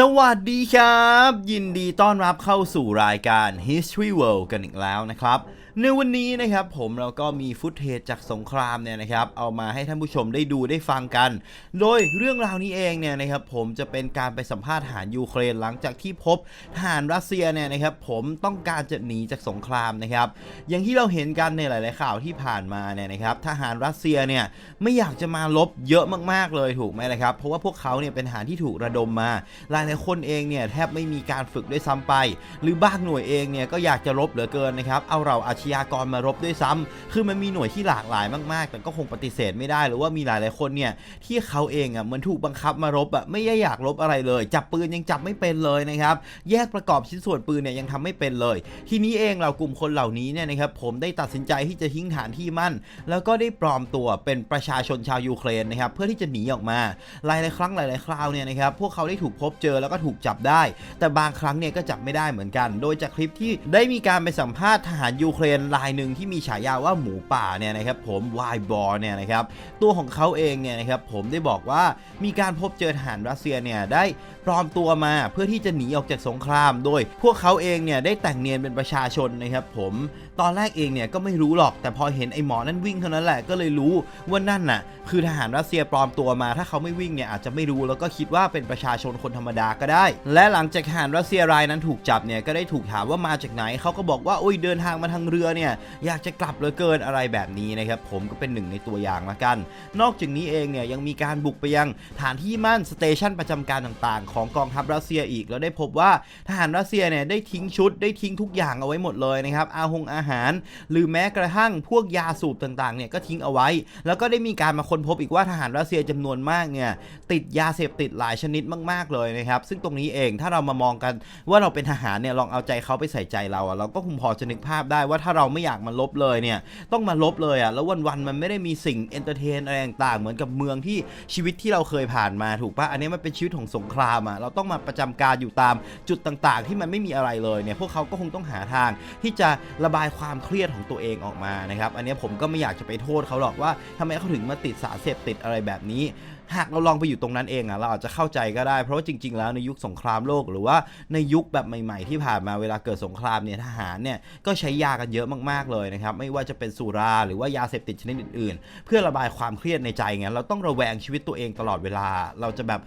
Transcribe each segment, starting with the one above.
สวัสดีครับ ยินดีต้อนรับเข้าสู่รายการ History World กันอีกแล้วนะครับ ในวันนี้นะครับผมเราก็มีฟุตเทจจากสงครามเนี่ยนะครับเอามาให้ท่านผู้ชมได้ดูได้ฟังกัน โดยเรื่องราวนี้เองเนี่ยนะครับผมจะเป็นการไปสัมภาษณ์ทหารยูเครนหลังจากที่พบทหารรัสเซียเนี่ยนะครับผมต้องการจะหนีจากสงครามนะครับอย่างที่เราเห็นกันในหลาย ๆ ข่าวที่ผ่านมาเนี่ยนะครับทหารรัสเซียเนี่ยไม่อยากจะมาลบเยอะมาก ๆ เลยถูกไหมนะครับเพราะว่าพวกเขาเนี่ยเป็นทหารที่ถูกระดมมา หลายหลายคนเองเนี่ยแทบไม่มีการฝึกด้วยซ้ำไป หรือบางหน่วยเองเนี่ยก็อยากจะรบเหลือเกินนะครับเอาเราอาชญากรมารบด้วยซ้ำคือมันมีหน่วยที่หลากหลายมากๆ แต่ก็คงปฏิเสธไม่ได้หรือว่ามีหลายๆคนเนี่ยที่เขาเองอะเหมือนถูกบังคับมารบอะไม่ได้อยากรบอะไรเลย จับปืนยังจับไม่เป็นเลยนะครับ แยกประกอบชิ้นส่วนปืนเนี่ยยังทำไม่เป็นเลย ทีนี้เองเรากลุ่มคนเหล่านี้เนี่ยนะครับผมได้ตัดสินใจที่จะทิ้งฐานที่มั่น แล้วก็ได้ปลอมตัวเป็นประชาชนชาวยูเครนนะครับเพื่อที่จะหนีออกมาหลายๆครั้งหลายๆคราวเนี่ยนะครับพวกเขาได้ถูกพบเจอแล้วก็ถูกจับได้ แต่บางครั้งเนี่ยก็จับไม่ได้เหมือนกัน โดยจากคลิปที่ได้มีการไปสัมภาษณ์ทหารยูเครนรายหนึ่งที่มีฉายาว่าหมูป่าเนี่ยนะครับผมวายบอเนี่ยนะครับตัวของเขาเองเนี่ยนะครับผมได้บอกว่ามีการพบเจอทหารรัสเซียเนี่ยได้ปลอมตัวมาเพื่อที่จะหนีออกจากสงคราม โดยพวกเขาเองเนี่ยได้แต่งเนียนเป็นประชาชนนะครับผมตอนแรกเองเนี่ยก็ไม่รู้หรอกแต่พอเห็นไอ้หมอนั่นวิ่งเท่านั้นแหละก็เลยรู้ว่านั่นน่ะคือทหารรัสเซียปลอมตัวมา ถ้าเขาไม่วิ่งเนี่ยอาจจะไม่รู้แล้วก็คิดว่าเป็นประชาชนคนธรรมดาก็ได้ และหลังจากทหารรัสเซียรายนั้นถูกจับเนี่ยก็ได้ถูกถามว่ามาจากไหนเขาก็บอกว่าโอ้ยเดินทางมาทางเรือเนี่ยอยากจะกลับเลือเกินอะไรแบบนี้นะครับผมก็เป็นหนึ่งในตัวอย่างละกัน นอกจากนี้เองเนี่ยยังมีการบุกไปยังฐานที่มั่นสเตชันประจำการต่างๆ ของกองทัพรัสเซียอีก แล้วได้พบว่าทหารรัสเซียเนี่ยได้ทิ้งชุดได้ทิ้งทุกอย่างเอาไว้หมดเลยนะครับอาหงอาหาร หรือแม้กระทั่งพวกยาสูบต่างๆเนี่ยก็ทิ้งเอาไว้ แล้วก็ได้มีการมาค้นพบอีกว่าทหารรัสเซียจำนวนมากเนี่ยติดยาเสพติดหลายชนิดมาก ๆเลยนะครับซึ่งตรงนี้เองถ้าเรามามองกันว่าเราเป็นทหารเนี่ยลองเอาใจเขาไปใส่ใจเราอะเราก็คงพอจะนึกภาพได้ว่าถ้าเราไม่อยากมาลบเลยเนี่ยต้องมาลบเลยอะแล้ววันๆมันไม่ได้มีสิ่งเอนเตอร์เทนอะไรต่างๆเหมือนกับเมืองที่ชีวิตที่เราเคยผ่านมาถูกปะอันนี้มันเป็นชีวิตของสงครามอะเราต้องมาประจำการอยู่ตามจุดต่างๆ ที่มันไม่มีอะไรเลยเนี่ยพวกเขาก็คงต้องหาทางที่จะระบายความเครียดของตัวเองออกมานะครับอันนี้ผมก็ไม่อยากจะไปโทษเขาหรอกว่าทำไมเขาถึงมาติดสารเสพติดอะไรแบบนี้หากเราลองไปอยู่ตรงนั้นเองอะเราอาจจะเข้าใจก็ได้ เพราะว่าจริง ๆ แล้วในยุคสงครามโลกหรือว่าในยุคแบบใหม่ ๆ ที่ผ่านมาเวลาเกิดสงครามเนี่ยทหารเนี่ยก็ใช้ยากันเยอะมากๆเลยนะครับไม่ว่าจะเป็นสุราหรือว่ายาเสพติดชนิดอื่น ๆ เพื่อระบายความเครียดในใจไงเราต้องระแวงชีวิตตัวเองตลอดเวลา เราจะแบบ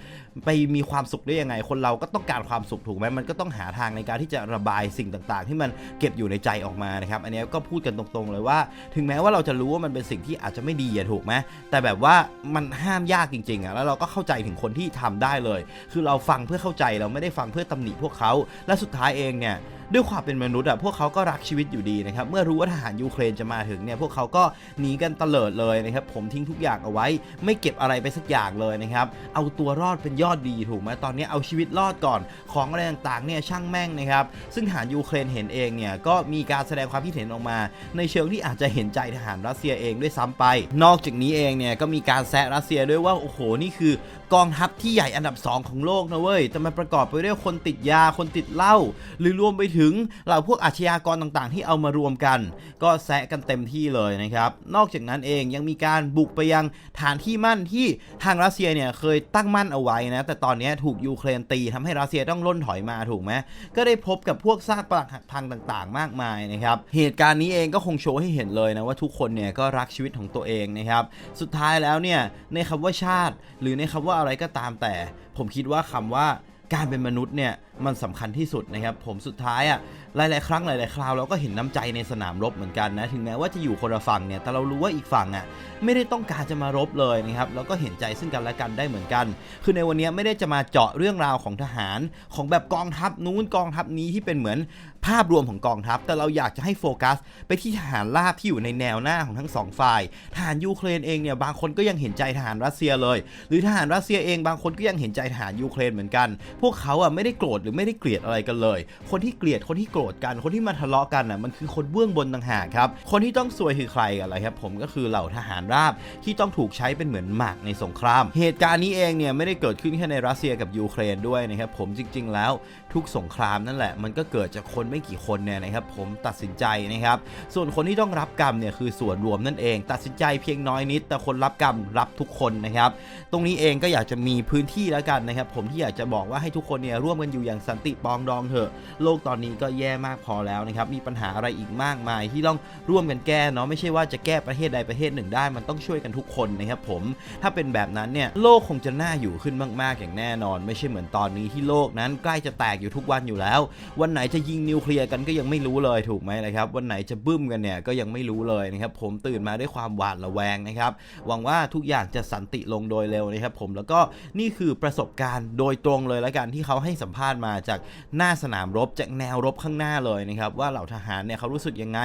ไปมีความสุขได้ยังไง คนเราก็ต้องการความสุขถูกไหมมันก็ต้องหาทางในการที่จะระบายสิ่งต่าง ๆ ที่มันเก็บอยู่ในใจออกมานะครับอันนี้ก็พูดกันตรงๆเลยว่า ถึงแม้ว่าเราจะรู้ว่ามันเป็นสิ่งที่อาจจะไม่ดีอะถูกไหมแต่แบบว่ามันห้ามยากจริงๆอะแล้วเราก็เข้าใจถึงคนที่ทำได้เลย คือเราฟังเพื่อเข้าใจเราไม่ได้ฟังเพื่อตำหนิพวกเขาและสุดท้ายเองเนี่ย ด้วยความเป็นมนุษย์อะพวกเขาก็รักชีวิตอยู่ดีนะครับเมื่อรู้ว่าทหารยูเครนจะมาถึงเนี่ยพวกเขาก็หนีกันเตลิดเลยนะครับผมทิ้งทุกอย่างเอาไว้ ไม่เก็บอะไรไปสักอย่างเลยนะครับเอาตัวรอดเป็นยอดดีถูกไหมตอนนี้เอาชีวิตรอดก่อนของอะไรต่างๆเนี่ยช่างแม่งนะครับซึ่งทหารยูเครนเห็นเองเนี่ยก็มีการแสดงความคิดเห็นออกมา ในเชิงที่อาจจะเห็นใจทหารรัสเซียเองด้วยซ้ำไป นอกจากนี้เองเนี่ยก็มีการแซะรัสเซียด้วยว่าโอ้โหนี่คือกองทัพที่ใหญ่อันดับ 2 ของโลกนะเว้ยแต่มันประกอบไปด้วยคนติดยาคนติดเหล้าหรือรวมไปถึงเหล่าพวกอาชญากรต่างๆ ที่เอามารวมกัน ก็แซะกันเต็มที่เลยนะครับ นอกจากนั้นเองยังมีการบุกไปยังฐานที่มั่นที่ทางรัสเซียเนี่ยเคยตั้งมั่นเอาไว้นะ แต่ตอนนี้ถูกยูเครนตีทำให้รัสเซียต้องล่นถอยมาถูกไหมก็ได้พบกับพวกซากปรักหักพังต่างๆ มากมายนะครับ เหตุการณ์นี้เองก็คงโชว์ให้เห็นเลยนะว่าทุกคนเนี่ยก็รักชีวิตของตัวเองนะครับ สุดท้ายแล้วเนี่ยในคำว่าชาติ หรือในคำว่าอะไรก็ตามแต่ ผมคิดว่าคำว่า การเป็นมนุษย์เนี่ยมันสำคัญที่สุดนะครับผมสุดท้ายอะหลายๆครั้งหลายๆคราวเราก็เห็นน้ำใจในสนามรบเหมือนกันนะถึงแม้ว่าจะอยู่คนละฝั่งเนี่ยแต่เรารู้ว่าอีกฝั่งอะไม่ได้ต้องการจะมารบเลยนะครับเราก็เห็นใจซึ่งกันและกันได้เหมือนกัน คือในวันนี้ไม่ได้จะมาเจาะเรื่องราวของทหารของแบบกองทัพนู้นกองทัพนี้ที่เป็นเหมือนภาพรวมของกองทัพ แต่เราอยากจะให้โฟกัส ไปที่ทหารราบที่อยู่ในแนวหน้าของทั้งสองฝ่ายทหารยูเครนเองเนี่ยบางคนก็ยังเห็นใจทหารรัสเซียเลย หรือทหารรัสเซียเองบางคนก็ยังเห็นใจทหารยูเครนเหมือนกัน พวกเขาอะไม่ได้โกรธหรือไม่ได้เกลียดอะไรกันเลย คนที่เกลียดคนที่โกรธกัน คนที่มาทะเลาะกันน่ะมันคือคนเบื้องบนต่างหากครับคนที่ต้องซวยคือใครกันล่ะครับผมก็คือเหล่าทหารราบที่ต้องถูกใช้เป็นเหมือนหมากในสงคราม เหตุการณ์นี้เองเนี่ยไม่ได้เกิดขึ้นแค่ในรัสเซียกับยูเครนด้วยนะครับผมจริง ๆ แล้วทุกสงครามนั่นแหละมันก็เกิดจากคนไม่กี่คนเนี่ยนะครับผมตัดสินใจนะครับ ส่วนคนที่ต้องรับกรรมเนี่ยคือส่วนรวมนั่นเอง ตัดสินใจเพียงน้อยนิด แต่คนรับกรรมรับทุกคนนะครับ ตรงนี้เองก็อยากจะมีพื้นที่แล้วกันนะครับ ผมที่อยากจะบอกว่าให้ทุกคนเนี่ยร่วมกันอยู่อย่างสันติปองดองเถอะ โลกตอนนี้ก็แย่มากพอแล้วนะครับ มีปัญหาอะไรอีกมากมายที่ต้องร่วมกันแก้เนาะไม่ใช่ว่าจะแก้ประเทศใดประเทศหนึ่งได้ มันต้องช่วยกันทุกคนนะครับผมถ้าเป็นแบบนั้นเนี่ยโลกคงจะน่าอยู่ขึ้นมาก ๆอย่างแน่นอน ไม่ใช่เหมือนตอนนี้ที่โลกนั้นใกล้จะแตกอยู่ทุกวันอยู่แล้ว วันไหนจะยิงนิวเคลียร์กันก็ยังไม่รู้เลยถูกไหมนะครับ วันไหนจะบึ้มกันเนี่ยก็ยังไม่รู้เลยนะครับ ผมตื่นมาด้วยความหวาดระแวงนะครับ หวังว่าทุกอย่างจะสันติลงโดยเร็วนะครับ ผมแล้วก็นี่คือประสบการณ์โดยตรงเลยละกันที่เขาให้สัมภาษณ์มาจากหน้าสนามรบจากแนวรบข้างหน้าเลยนะครับว่าเหล่าทหารเนี่ยเขารู้สึกยังไง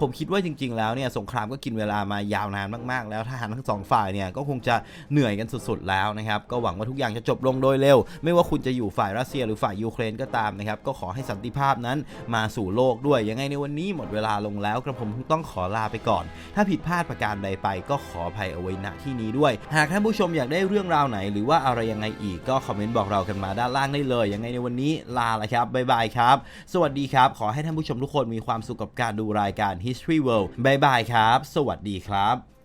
ผมคิดว่าจริง ๆ แล้วเนี่ยสงครามก็กินเวลามายาวนานมากๆ แล้วทหารทั้งสองฝ่ายเนี่ยก็คงจะเหนื่อยกันสุดๆแล้วนะครับก็หวังว่าทุกอย่างจะจบลงโดยเร็ว ไม่ว่าคุณจะอยู่ฝ่ายรัสเซียหรือฝ่ายยูเครนก็ตามนะครับก็ขอให้สันติภาพนั้นมาสู่โลกด้วย ยังไงในวันนี้หมดเวลาลงแล้วกระผมคงต้องขอลาไปก่อน ถ้าผิดพลาดประการใดไปก็ขออภัยเอาไว้ณที่นี้ด้วย หากท่านผู้ชมอยากได้เรื่องราวไหน หรือว่าอะไรยังไงอีกก็คอมเมนต์บอกเรากันมาด้านล่างได้เลย ยังไงในวันนี้ลาละครับบ๊ายบายครับ สวัสดีครับ ขอให้ท่านผู้ชมทุกคนมีความสุขกับการดูรายการ History World บ๊ายบายครับ สวัสดีครับ